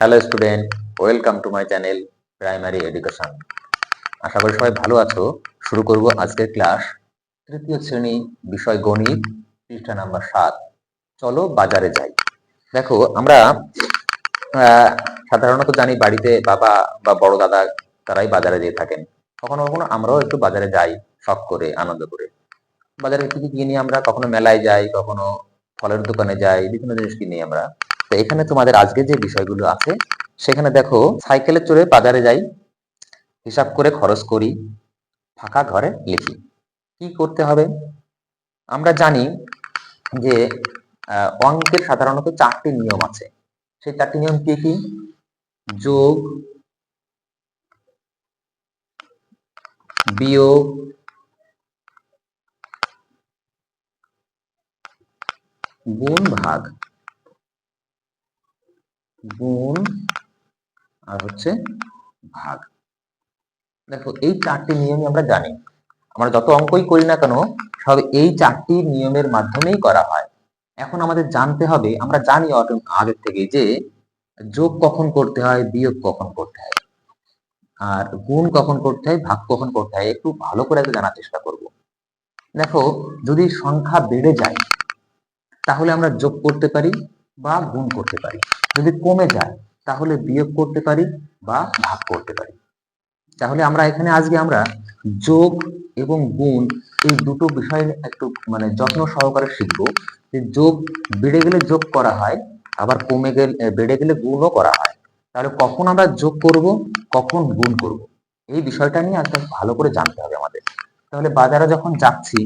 Hello student welcome to my channel primary education আশা করি সবাই ভালো আছো। শুরু করব আজকের ক্লাস তৃতীয় শ্রেণি বিষয় গণিত, পৃষ্ঠা নাম্বার সাত। চলো বাজারে যাই। দেখো, আমরা সাধারণত জানি বাড়িতে বাবা বা বড় দাদা তারাই বাজারে যেয়ে থাকেন। কখনো কখনো আমরাও একটু বাজারে যাই, শখ করে, আনন্দ করে। বাজারে থেকে কিনি আমরা, কখনো মেলায় যাই, কখনো ফলের দোকানে যাই, বিভিন্ন জিনিস কিনি আমরা। তো এখানে তোমাদের আজকে যে বিষয়গুলো আছে, সেখানে দেখো সাইকেলে চড়ে বাজারে যাই, হিসাব করে খরচ করি, ফাঁকা ঘরে লিখি। কি করতে হবে? আমরা জানি যে অঙ্কের সাধারণত চারটি নিয়ম আছে। সেই চারটি নিয়ম কি কি? যোগ, বিয়োগ, গুণ, ভাগ। গুণ আর হচ্ছে ভাগ। দেখো, এই চারটি নিয়মই আমরা জানি। আমরা যত অঙ্কই করি না কেন, সব এই চারটি নিয়মের মাধ্যমেই করা হয়। এখন আমাদের জানতে হবে, আমরা জানি আগের থেকে যে যোগ কখন করতে হয়, বিয়োগ কখন করতে হয়। আর গুণ কখন করতে হয়, ভাগ কখন করতে হয়, একটু ভালো করে একটু জানার চেষ্টা করব। দেখো, যদি সংখ্যা বেড়ে যায়, তাহলে আমরা যোগ করতে পারি। বা গুণ করতে পারি। যদি কমে যায়, তাহলে বিয়োগ করতে পারি বা ভাগ করতে পারি। তাহলে আমরা এখানে আজকে আমরা যোগ এবং গুণ এই দুটো বিষয় একটু মানে যত্ন সহকারে শিখব। যে যোগ বেড়ে গেলে যোগ করা হয়, আবার কমে গেলে বেড়ে গেলে গুণও করা হয়। তাহলে কখন আমরা যোগ করব, কখন গুণ করব, এই বিষয়টা নিয়ে আজকে ভালো করে জানতে হবে আমাদের। তাহলে বাজারে যখন যাচ্ছি,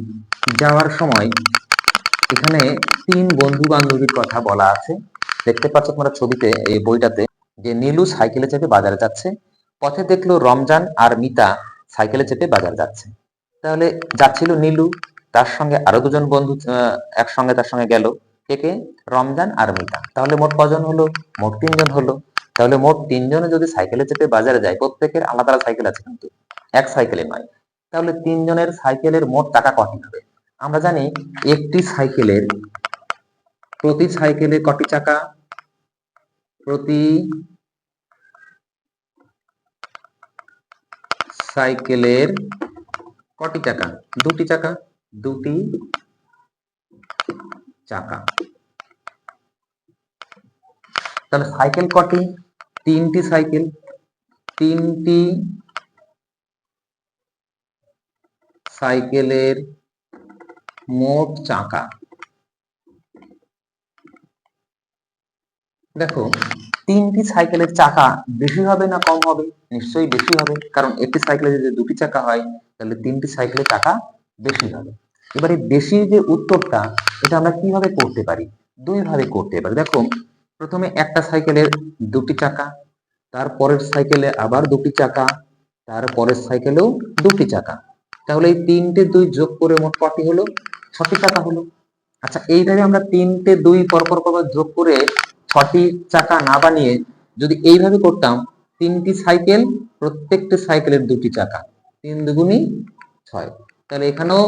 যাওয়ার সময় এখানে তিন বন্ধু বান্ধবীর কথা বলা আছে। দেখতে পাচ্ছ তোমরা ছবিতে, এই বইটাতে, যে নীলু সাইকেলে চেপে বাজারে যাচ্ছে, পথে দেখল রমজান আর মিতা সাইকেলে চেপে বাজারে যাচ্ছে। তাহলে যাচ্ছিল নীলু, তার সঙ্গে আরও দুজন বন্ধু একসঙ্গে তার সঙ্গে গেল, কে কে? রমজান আর মিতা। তাহলে মোট কজন হলো? মোট তিনজন হলো। তাহলে মোট তিনজনে যদি সাইকেলে চেপে বাজারে যায়, প্রত্যেকের আলাদা আলাদা সাইকেল আছে কিন্তু, এক সাইকেলে নয়। তাহলে তিনজনের সাইকেলের মোট টাকা কটি হবে? আমরা জানি একটি সাইকেলের, প্রতি সাইকেলে কটি চাকা? প্রতি সাইকেলের কটি চাকা? দুটি চাকা? দুটি চাকা। তাহলে সাইকেল কটি? তিনটি সাইকেল। তিনটি সাইকেলের মোট চাকা। দেখো, তিনটি সাইকেলের চাকা বেশি হবে না কম হবে? নিশ্চয়ই বেশি হবে। কারণ একটি সাইকেলে যদি দুটি চাকা হয়, তাহলে তিনটি সাইকেলের চাকা বেশি হবে। এবারে বেশি যে উত্তরটা, এটা আমরা কীভাবে করতে পারি? দুই ভাবে করতে পারি। দেখো, প্রথমে একটা সাইকেলের দুটি চাকা, তারপরের সাইকেলে আবার দুটি চাকা, তারপরের সাইকেলেও দুটি চাকা। তাহলে এই তিনটে দুই যোগ করে মোট কটি হলো? ছটি চাকা হলো। আচ্ছা এইভাবে আমরা তিনটে দুই পরপর পরপর যোগ করে ছটি চাকা না বানিয়ে যদি এইভাবে করতাম, তিনটি সাইকেল প্রত্যেকটি সাইকেলের দুটি চাকা। তিন দুগুণই ছয়। তাহলে এখানেও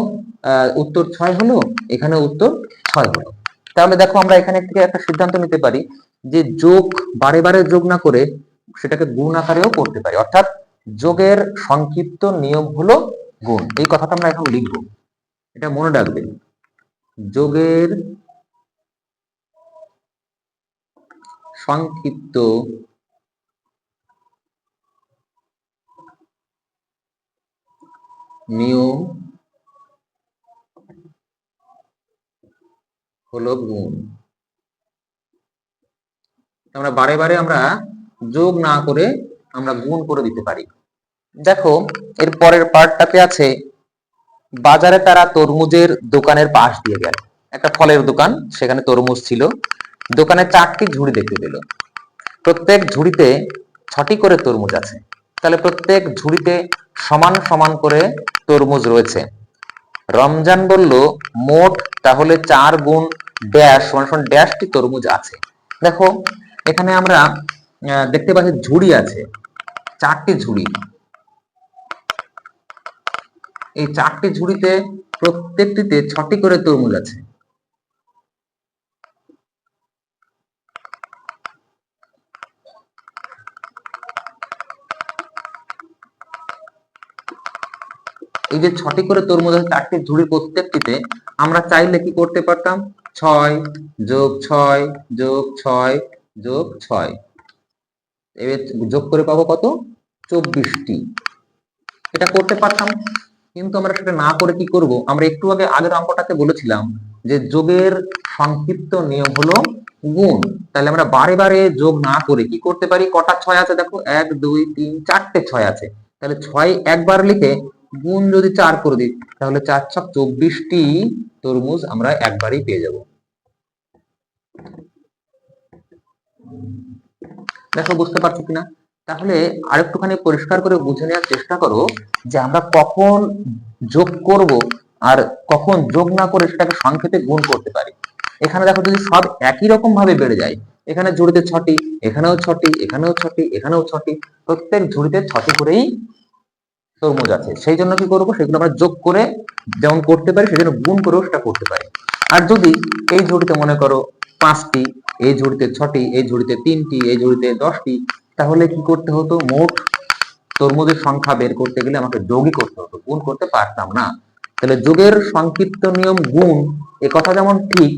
উত্তর ছয় হলো, এখানেও উত্তর ছয় হলো। তাহলে দেখো আমরা এখানে থেকে একটা সিদ্ধান্ত নিতে পারি যে যোগ বারে বারে যোগ না করে সেটাকে গুণ আকারেও করতে পারি। অর্থাৎ যোগের সংক্ষিপ্ত নিয়ম হলো গুণ। এই কথাটা আমরা এখন লিখব। এটা মনে রাখবেন যোগের সংক্ষিপ্ত নিয়ম হলো গুণ। আমরা বারে বারে আমরা যোগ না করে আমরা গুণ করে দিতে পারি। দেখো, এর পরের পার্টটাতে আছে বাজারে তারা তরমুজের দোকানের পাশ দিয়ে গেল। একটা ফলের দোকান, সেখানে তরমুজ ছিল। দোকানে চারটি ঝুড়ি দেখতে পেল। প্রত্যেক ঝুড়িতে ছটি করে তরমুজ আছে। তাহলে প্রত্যেক ঝুড়িতে সমান সমান করে তরমুজ রয়েছে। রমজান বলল, মোট তাহলে চার গুণ ড্যাশ, সমান সমান ড্যাশটি তরমুজ আছে। দেখো, এখানে আমরা দেখতে পাচ্ছি ঝুড়ি আছে। চারটি ঝুড়ি। এই চারটি ঝুড়িতে প্রত্যেকটিতে ছটি করে তরমুজ আছে। এই যে ছটি করে তরমুজ আছে, চারটি ঝুড়ির প্রত্যেকটিতে আমরা চাইলে কি করতে পারতাম? ছয় যোগ ছয় যোগ ছয় যোগ ছয়। এবার যোগ করে পাবো কত? চব্বিশটি। এটা করতে পারতাম। কিন্তু আমরা সেটা না করে কি করব? আমরা একটু আগে আগের অঙ্কটাতে বলেছিলাম যে যোগের সংক্ষিপ্ত নিয়ম হলো গুণ। তাহলে আমরা বারে বারে যোগ না করে কি করতে পারি? কটা ছয় আছে দেখো? এক, দুই, তিন, চারটে ছয় আছে। তাহলে ছয় একবার লিখে গুণ যদি চার করে দিই, তাহলে চার ছক চব্বিশটি তরমুজ আমরা একবারই পেয়ে যাব। দেখো, বুঝতে পারছ কিনা? তাহলে আরেকটুখানি পরিষ্কার করে বুঝে নেওয়ার চেষ্টা করো যে আমরা কখন যোগ করব আর কখন যোগ না করে সেটাকে সংক্ষেপে গুণ করতে পারি। এখানে দেখো যদি সব একই রকম ভাবে বেড়ে যায়, এখানে ঝুড়িতে ছটি, এখানেও ছটি এখানেও ছটি এখানেও ছটি, প্রত্যেক ঝুড়িতে ছটি করেই তরমুজ আছে। সেই জন্য কি করব? সেগুলো আমরা যোগ করে যেমন করতে পারি, সেই জন্য গুণ করেও সেটা করতে পারি। আর যদি এই ঝুড়িতে মনে করো পাঁচটি, এই ঝুড়িতে ছটি, এই ঝুড়িতে তিনটি, এই ঝুড়িতে দশটি তাহলে কি করতে হতো? মোট তরমুজের সংখ্যা বের করতে গেলে আমাকে যোগই করতে হতো, গুণ করতে পারতাম না। তাহলে যোগের সংক্ষিপ্ত নিয়ম, গুণ এ কথা যেমন ঠিক,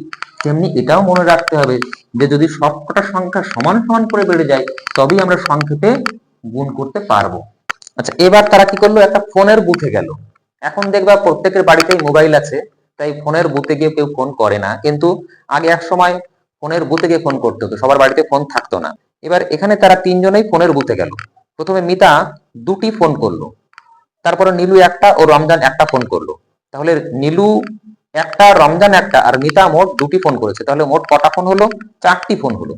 তেমনি এটাও মনে রাখতে হবে যে যদি সবকটা সংখ্যা সমান সমান করে বেড়ে যায়, তবেই আমরা সংক্ষেপে গুণ করতে পারব। আচ্ছা এবার তারা কি করল? একটা ফোনের বুথে গেল। এখন দেখবা প্রত্যেকের বাড়িতেই মোবাইল আছে, তাই ফোনের বুথে গিয়ে কেউ ফোন করে না। কিন্তু আগে এক সময় ফোনের বুথে গিয়ে ফোন করতে হতো, সবার বাড়িতে ফোন থাকতো না। এবার এখানে তারা তিনজনেই ফোনের বুথে গেল। প্রথমে মিতা দুটি ফোন করল, তারপরে নীলু একটা ও রমজান একটা ফোন করল। তাহলে নীলু একটা, রমজান একটা আর মিতা মোট দুটি ফোন করেছে। তাহলে মোট কটা ফোন হলো? চারটি ফোন হলো।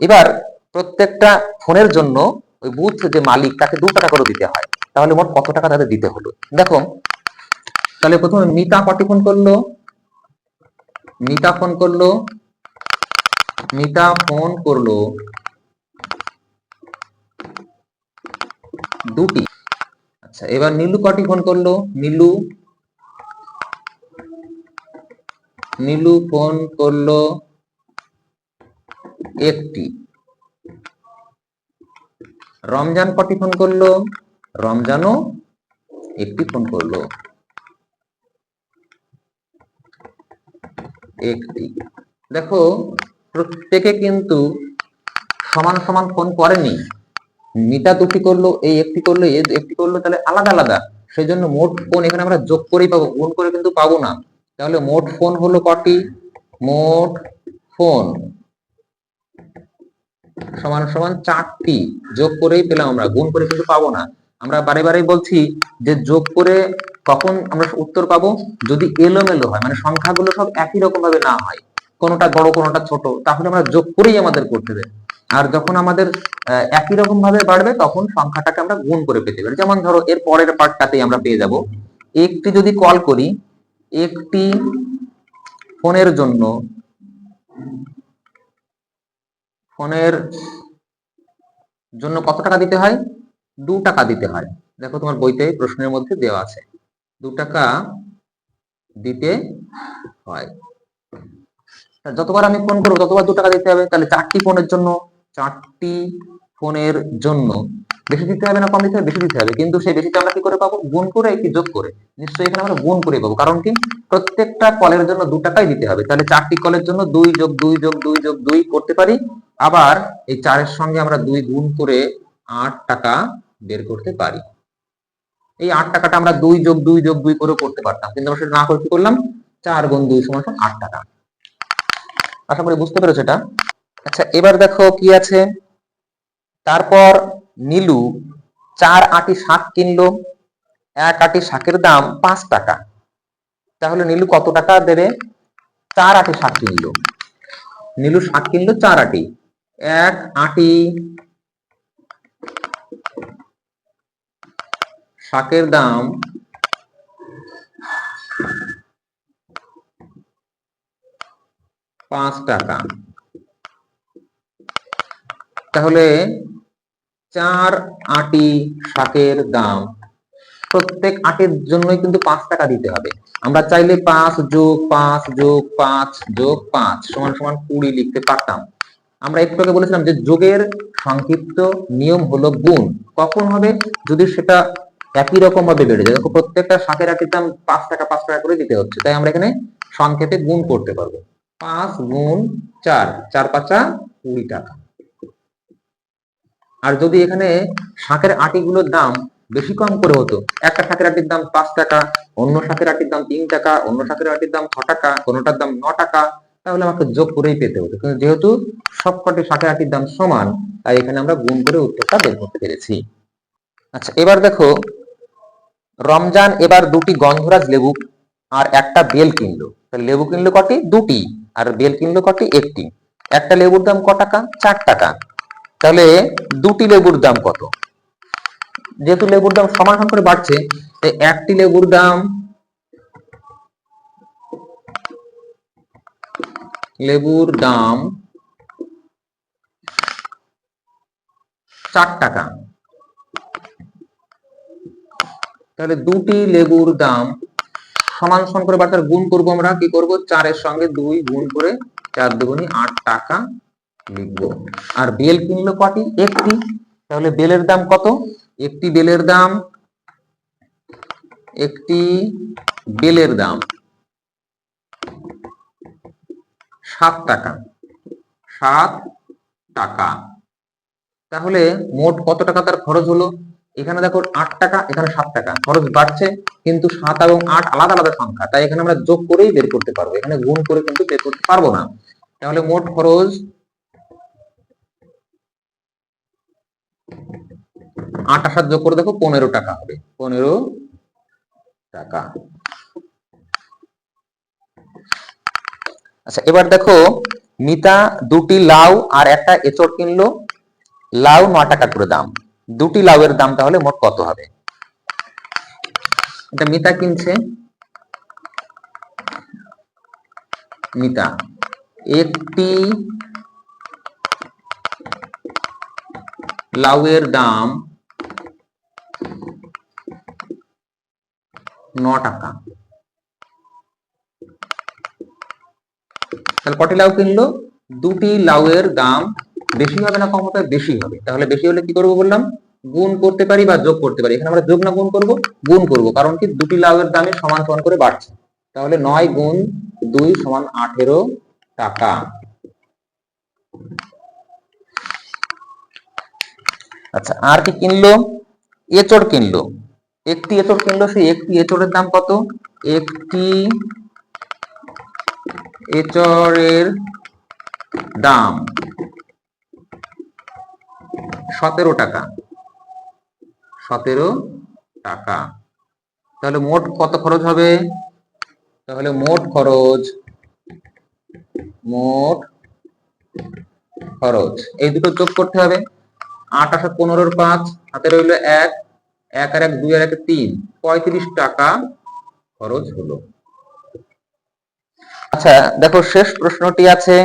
এবার প্রত্যেকটা ফোনের জন্য ওই বুথ যে মালিক, তাকে দু টাকা করে দিতে হয়। তাহলে মোট কত টাকা তাদের দিতে হলো? দেখো, তাহলে প্রথমে মিতা কটি ফোন করল? মিতা ফোন করল, মিতা ফোন করল দুটি। আচ্ছা এবার নীলু কটি ফোন করল? নীলু নীলু ফোন করল একটি। রমজান কটি ফোন করল? রমজানও একটি ফোন করল। একটি। দেখো, প্রত্যেকে কিন্তু সমান সমান ফোন করেনি। মিতা দুটি করল, এই একটি করল, এই একটি করল, তাহলে আলাদা আলাদা। সেই জন্য মোট ফোন এখানে আমরা যোগ করেই পাবো, গুণ করে কিন্তু পাবো না। তাহলে মোট ফোন হলো কটি? মোট ফোন। সমান সমান চারটি। যোগ করেই পেলাম আমরা, গুণ করে কিন্তু পাবো না। আমরা বারে বারে বলছি যে যোগ করে কখন আমরা উত্তর পাবো? যদি এলোমেলো হয় মানে সংখ্যাগুলো সব একই রকম ভাবে না হয়। কোনোটা বড়, কোনোটা ছোট, তাহলে আমরা যোগ করেই আমাদের করতে হবে। আর যখন আমাদের একই রকম ভাবে বাড়বে, তখন সংখ্যাটাকে আমরা গুণ করে পেতে পারি। যেমন ধরো, এর পরের পার্টটাতেই আমরা পেয়ে যাব। একটি যদি কল করি, একটি ফোনের জন্য ফোনের জন্য কত টাকা দিতে হয়? দু টাকা দিতে হয়। দেখো, তোমার বইতে প্রশ্নের মধ্যে দেওয়া আছে। দু টাকা দিতে হয়। যতবার আমি ফোন করব, ততবার দু টাকা দিতে হবে। তাহলে চারটি ফোনের জন্য, চারটি ফোনের জন্য বেশি দিতে হবে না, কম দিতে হবে? বেশি দিতে হবে। কিন্তু সেই বেশিটা আমরা কি করে পাবো? গুণ করে কি যোগ করে? নিশ্চয়ই এখানে আমরা গুণ করে পাবো। কারণ কি? প্রত্যেকটা কলের জন্য দু টাকাই দিতে হবে। তাহলে চারটি কলের জন্য দুই যোগ দুই যোগ দুই যোগ দুই করতে পারি। আবার এই চারের সঙ্গে আমরা দুই গুণ করে আট টাকা বের করতে পারি। এই আট টাকাটা আমরা দুই যোগ দুই যোগ দুই করে করতে পারতাম। কিন্তু আমরা সেটা না করে কি করলাম? চার গুণ দুই সমান আট টাকা। আশা করি বুঝতে পেরেছ এটা। আচ্ছা এবার দেখো কি আছে। তারপর নীলু চার আটি শাক কিনলো, এক আটি শাকের দাম পাঁচ টাকা। তাহলে নীলু কত টাকা দেবে? চার আটি শাক কিনলো। নীলু শাক কিনলো চার আটি। এক আটি শাকের দাম পাঁচ টাকা। তাহলে চার আটি শাকের দাম। প্রত্যেক আটের জন্যই কিন্তু পাঁচ টাকা দিতে হবে। আমরা চাইলে পাঁচ যোগ পাঁচ যোগ পাঁচ যোগ পাঁচ সমান সমান কুড়ি লিখতে পারতাম। আমরা একটু আগে বলেছিলাম যে যোগের সংক্ষিপ্ত নিয়ম হলো গুণ। কখন হবে? যদি সেটা একই রকম ভাবে বেড়ে যায়। দেখো, প্রত্যেকটা শাকের আটির দাম পাঁচ টাকা পাঁচ টাকা করে দিতে হচ্ছে। তাই আমরা এখানে সংক্ষেপে গুণ করতে পারব। পাঁচ গুণ চার চার পাঁচা কুড়ি টাকা। আর যদি এখানে শাকের আটিগুলোর দাম বেশি কম করে হতো, একটা শাঁখের আটির দাম পাঁচ টাকা, অন্য শাকের আটির দাম তিন টাকা, অন্য শাকের আটির দাম ছ টাকা, কোনোটার দাম ন টাকা, তাহলে আমাকে যোগ করেই পেতে হতো। কিন্তু যেহেতু সবকটি শাঁখের আটির দাম সমান, তাই এখানে আমরা গুণ করে উত্তরটা বের করতে পেরেছি। আচ্ছা এবার দেখো, রমজান এবার দুটি গন্ধরাজ লেবু আর একটা বেল কিনলো। লেবু কিনলো কটি? দুটি। আর বেল কিনলো কটি? একটি। একটা লেবুর দাম ক টাকা চার টাকা তাহলে দুটি লেবুর দাম কত? যেহেতু লেবুর দাম সমান সমান করে বাড়ছে একটি লেবুর দাম লেবুর দাম চার টাকা তাহলে দুটি লেবুর দাম সমান সমান করে বার্তার গুণ করব আমরা, কি করব? চারের সঙ্গে দুই গুণ করে চার দুগুণি আট টাকা লিখব। আর বেল কিনলো কটি? একটি। তাহলে বেলের দাম কত? একটি বেলের দাম, একটি বেলের দাম সাত টাকা। সাত টাকা। তাহলে মোট কত টাকা তার খরচ হলো? এখানে দেখো আট টাকা, এখানে সাত টাকা। খরচ বাড়ছে, কিন্তু সাত এবং আট আলাদা আলাদা সংখ্যা। তাই এখানে আমরা যোগ করেই বের করতে পারব। এখানে গুণ করে কিন্তু বের করতে পারব না। তাহলে মোট খরচ আট আসার যোগ করে দেখো পনেরো টাকা হবে। পনেরো টাকা। আচ্ছা এবার দেখো মিতা দুটি লাউ আর একটা এচড় কিনলো। লাউ ন টাকা করে দাম। দুটি লাউয়ের দাম তাহলে মোট কত হবে? এটা মিতা কিনছে। মিতা, একটি লাউয়ের দাম ন টাকা। তাহলে কটি লাউ কিনলো? দুটি লাউয়ের দাম বেশি হবে না কম হবে, বেশি হবে। তাহলে বেশি হলে কি করব বললাম? গুণ করতে পারি বা যোগ করতে পারি। এখানে আমরা যোগ না গুণ করব গুণ করব। কারণ কি? দুটি লাউয়ের দামে সমান সমান করে বাড়ছে। তাহলে নয় গুণ দুই সমান আঠেরো টাকা। আচ্ছা আর কি কিনলো? এচড় কিনলো। একটি এচড় কিনলো, সেই একটি এচড়ের দাম কত? একটি এচড়ের দাম। সতেরো টাকা। সতেরো টাকা। তাহলে মোট কত খরচ হবে? তাহলে মোট খরচ মোট খরচ, এই দুটো যোগ করতে হবে। আট আসাত পনেরোর পাঁচ, হাতে রইল এক এক আর এক দুই আর এক তিন, পঁয়ত্রিশ টাকা খরচ হলো। আচ্ছা দেখো শেষ প্রশ্নটি আছে,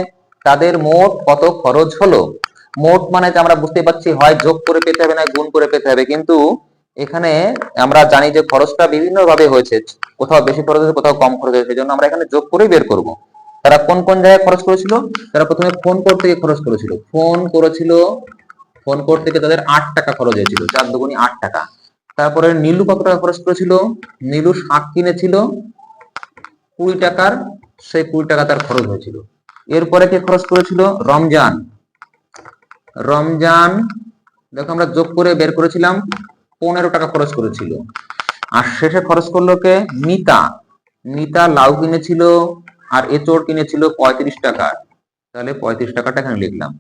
তাদের মোট কত খরচ হলো? মোট মানে যে আমরা বুঝতে পারছি, হয় যোগ করে পেতে হবে না গুণ করে পেতে হবে। কিন্তু এখানে আমরা জানি যে খরচটা বিভিন্ন ভাবে হয়েছে, কোথাও বেশি খরচ হয়েছে, কোথাও কম খরচ হয়েছে, সেজন্য আমরা এখানে যোগ করেই বের করব। তারা কোন কোন জায়গায় খরচ করেছিল? তারা প্রথমে ফোন করতে গিয়ে খরচ করেছিল। ফোন করেছিল ফোন করতে গিয়ে তাদের আট টাকা খরচ হয়েছিল, চার দুগুনি আট টাকা। তারপরে নীলু কত টাকা খরচ করেছিল? নীলু শাক কিনেছিল, কুড়ি টাকার, সেই কুড়ি টাকা তার খরচ হয়েছিল। এরপরে কে খরচ করেছিল? রমজান। রমজান, দেখো আমরা যোগ করে বের করেছিলাম, পনেরো টাকা খরচ করেছিল। আর শেষে খরচ করল কে? মিতা। মিতা লাউ কিনেছিল আর এচোর কিনেছিল পঁয়ত্রিশ টাকা। তাহলে পঁয়ত্রিশ টাকাটা এখানে লিখলাম।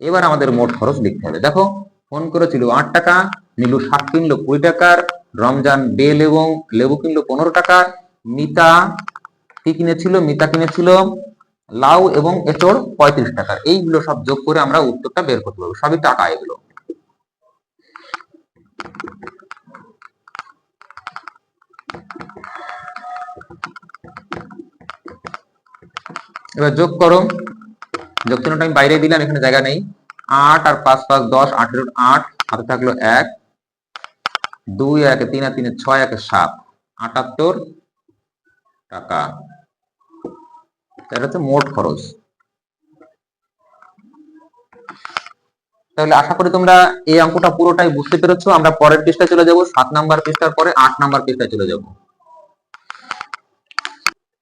এবার আমাদের মোট খরচ লিখতে হবে। দেখো, ফোন করেছিল আট টাকা, নীলু শাক কিনলো কুড়ি টাকার, রমজান বেল এবং লেবু কিনলো পনেরো টাকা মিতা কি কিনেছিল? মিতা কিনেছিল লাউ এবং এচড় পঁয়ত্রিশ টাকা। এইগুলো সব যোগ করে আমরা উত্তরটা বের করতে পারব। সবই টাকা এগুলো। এবার যোগ করো। যোগ চিহ্নটা আমি বাইরে দিলাম, এখানে জায়গা নেই। আট আর পাঁচ পাঁচ, দশ, আঠেরো, আট, হাতে থাকল এক। দুই, এক তিন তিনে ছয়, এক সাত। আটাত্তর টাকা। হচ্ছে মোট খরচ। তাহলে আশা করি তোমরা এই অঙ্কটা পুরোটাই বুঝতে পেরেছ। আমরা পরের পৃষ্ঠায় চলে যাব, সাত নাম্বার পৃষ্ঠার পরে আট নাম্বার পৃষ্ঠায় চলে যাব।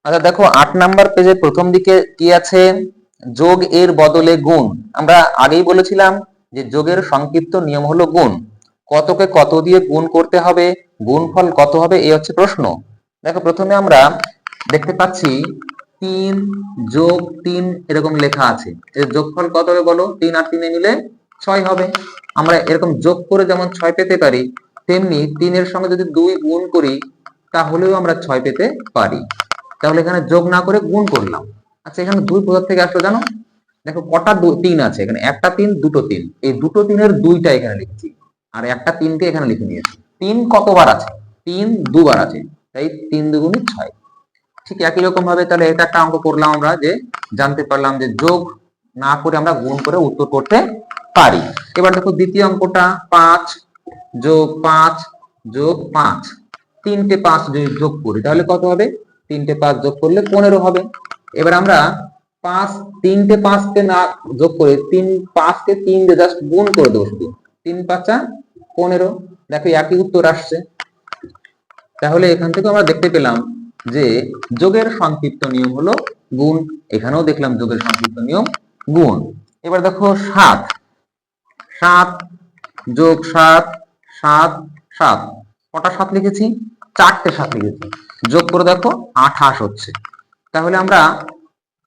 আচ্ছা দেখো, আট নাম্বার প্রথম দিকে কি আছে? যোগ এর বদলে গুণ। আমরা আগেই বলেছিলাম যে যোগের সংক্ষিপ্ত নিয়ম হলো গুণ। কতকে কত দিয়ে গুণ করতে হবে? গুণফল কত হবে? এই হচ্ছে প্রশ্ন। দেখো, প্রথমে আমরা দেখতে পাচ্ছি তিন যোগ তিন এরকম লেখা আছে। এর যোগফল কত হবে বলো? তিন আর তিনে মিলে ছয় হবে। আমরা এরকম যোগ করে যেমন ছয় পেতে পারি, তেমনি তিনের সঙ্গে যদি দুই গুণ করি, তাহলেও আমরা ছয় পেতে পারি। তাহলে এখানে যোগ না করে গুণ করলাম। আচ্ছা এখানে দুই কোথা থেকে আসলো জানো? দেখো, কটা তিন আছে? এখানে একটা তিন, দুটো তিন। এই দুটো তিনের দুইটা এখানে লিখছি। আর একটা তিনকে এখানে লিখে নিয়েছি। তিন কতবার আছে? তিন দুবার আছে। তাই তিন দুগুণই ছয়। ঠিক একই রকম ভাবে তাহলে এটা একটা অঙ্ক করলাম আমরা যে জানতে পারলাম যে যোগ না করে আমরা গুণ করে উত্তর করতে পারি। এবার দেখো দ্বিতীয় অঙ্কটা, পাঁচ যোগ পাঁচ যোগ পাঁচ। তিনটে পাঁচ যদি যোগ করি তাহলে কত হবে? তিনটে পাঁচ যোগ করলে পনেরো হবে। এবার আমরা পাঁচ তিনটে পাঁচকে না যোগ করে তিন পাঁচকে তিন দিয়ে জাস্ট গুণ করে দেবো শুধু তিন পাঁচা পনেরো। দেখো একই উত্তর আসছে। তাহলে এখান থেকে আমরা দেখতে পেলাম যে যোগের সংক্ষিপ্ত নিয়ম হলো গুণ। এখানেও দেখলাম যোগের সংক্ষিপ্ত নিয়ম, গুণ। এবার দেখো সাত। সাত যোগ সাত সাত সাত। কটা সাত লিখেছি? চারটে সাত লিখেছি। যোগ করে দেখো আঠাশ হচ্ছে। তাহলে আমরা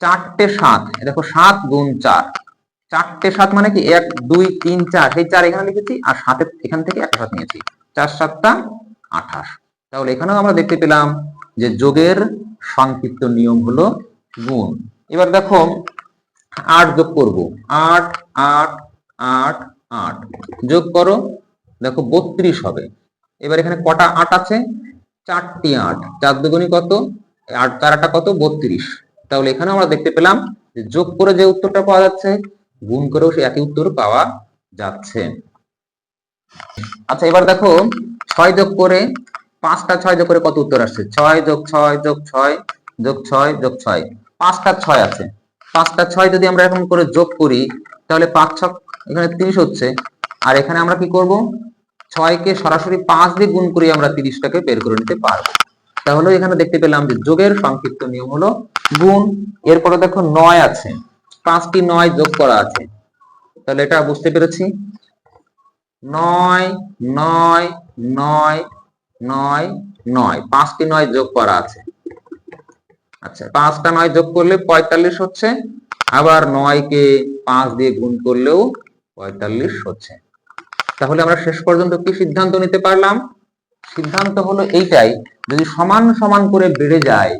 চারটে সাত দেখো সাত গুণ চার। চারটে সাত মানে কি? এক, দুই, তিন, চার। সেই চার এখানে লিখেছি আর সাতের এখান থেকে একটা সাত নিয়েছি। চার সাতটা আঠাশ। তাহলে এখানেও আমরা দেখতে পেলাম যে যোগের সংক্ষিপ্ত নিয়ম হলো গুণ। এবার দেখো, আট যোগ করব। আট আট আট আট। যোগ করো, দেখো বত্রিশ হবে। এবার এখানে কটা আট আছে? চারটি আট। চার দুগুণী কত? আট আটটা কত? বত্রিশ। তাহলে এখানে আমরা দেখতে পেলাম যে যোগ করে যে উত্তরটা পাওয়া যাচ্ছে, গুণ করেও সে একই উত্তর পাওয়া যাচ্ছে। আচ্ছা এবার দেখো, ছয় যোগ করে পাঁচটা ছয় যোগ করে কত উত্তর আসছে? ছয় যোগ ছয় যোগ ছয় যোগ ছয় যোগ ছয়। পাঁচটা ছয় আছে। পাঁচটা ছয় যদি আমরা এখন করে যোগ করি, তাহলে পাঁচ ছক এখানে তিরিশ হচ্ছে। আর এখানে আমরা কি করব? ছয়কে সরাসরি পাঁচ দিয়ে গুণ করে আমরা তিরিশটাকে বের করে নিতে পারব। তাহলে এখানে দেখতে পেলাম যে যোগের সংক্ষিপ্ত নিয়ম হলো গুণ। এরপরে দেখো নয় আছে। পাঁচটি নয় যোগ করা আছে। তাহলে এটা বুঝতে পেরেছি? নয় নয় নয় নয় নয়। পাঁচটি নয় যোগ করা আছে। আচ্ছা পাঁচটা নয় যোগ করলে পঁয়তাল্লিশ হচ্ছে। আবার নয়কে পাঁচ দিয়ে গুণ করলেও পঁয়তাল্লিশ হচ্ছে। তাহলে আমরা শেষ পর্যন্ত কি সিদ্ধান্ত নিতে পারলাম? সিদ্ধান্ত হলো এইটাই, যদি সমান সমান করে বেড়ে যায়,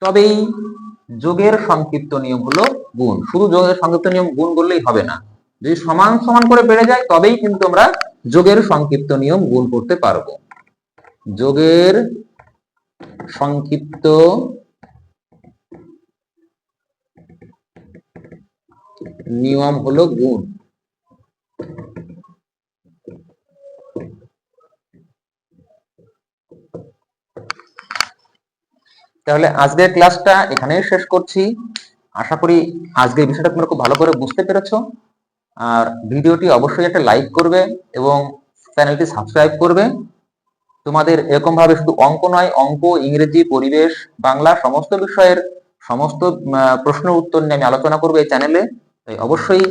তবেই যোগের সংক্ষিপ্ত নিয়ম হলো গুণ। শুধু যোগের সংক্ষিপ্ত নিয়ম গুণ করলেই হবে না। যদি সমান সমান করে বেড়ে যায়, তবেই কিন্তু আমরা যোগের সংক্ষিপ্ত নিয়ম গুণ করতে পারব। যোগের সংক্ষিপ্ত নিয়ম হলো গুণ। তাহলে আজকের ক্লাসটা এখানেই শেষ করছি। আশা করি আজকের বিষয়টা তোমরা খুব ভালো করে বুঝতে পেরেছ। আর ভিডিওটি অবশ্যই একটা লাইক করবে এবং চ্যানেলটি সাবস্ক্রাইব করবে। তোমাদের এরকম ভাবে শুধু অঙ্ক নয় অঙ্ক ইংরেজি পরিবেশ বাংলা সমস্ত বিষয়ের সমস্ত আহ, প্রশ্নের উত্তর নিয়ে আমি আলোচনা করব এই চ্যানেলে তাই অবশ্যই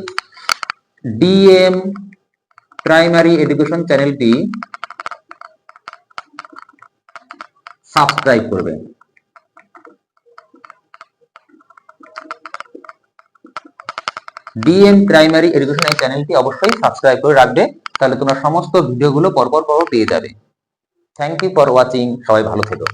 ডিএম প্রাইমারি এডুকেশন চ্যানেলটি সাবস্ক্রাইব করবে। ডিএম প্রাইমারি এডুকেশন এই চ্যানেলটি অবশ্যই সাবস্ক্রাইব করে রাখবে। তাহলে তোমরা সমস্ত ভিডিওগুলো পরপর পর পেয়ে যাবে। থ্যাংক ইউ ফর ওয়াচিং সবাই ভালো থেকো।